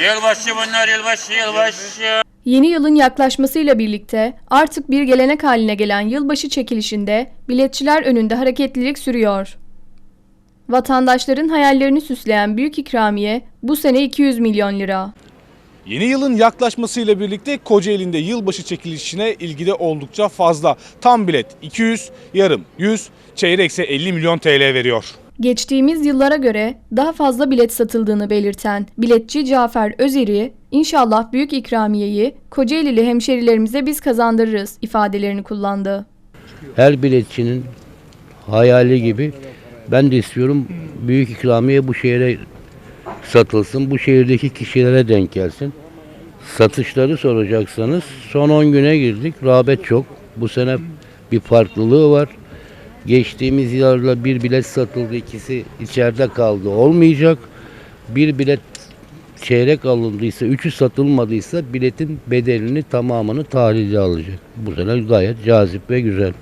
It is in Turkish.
Yılbaşı bunlar yılbaşı yılbaşı. Yeni yılın yaklaşmasıyla birlikte artık bir gelenek haline gelen yılbaşı çekilişinde biletçiler önünde hareketlilik sürüyor. Vatandaşların hayallerini süsleyen büyük ikramiye bu sene 200 milyon lira. Yeni yılın yaklaşmasıyla birlikte Kocaeli'nde yılbaşı çekilişine ilgi de oldukça fazla. Tam bilet 200, yarım 100, çeyrekse 50 milyon TL veriyor. Geçtiğimiz yıllara göre daha fazla bilet satıldığını belirten biletçi Cafer Özeri, inşallah büyük ikramiyeyi Kocaelili hemşerilerimize biz kazandırırız ifadelerini kullandı. her biletçinin hayali gibi ben de istiyorum büyük ikramiye bu şehre satılsın. Bu şehirdeki kişilere denk gelsin. Satışları soracaksanız son 10 güne girdik. Rağbet çok. Bu sene bir farklılığı var. Geçtiğimiz yıllarla bir bilet satıldı. ikisi içeride kaldı. Olmayacak. Bir bilet çeyrek alındıysa, üçü satılmadıysa biletin bedelini tamamını tahlilde alacak. Bu sene gayet cazip ve güzel.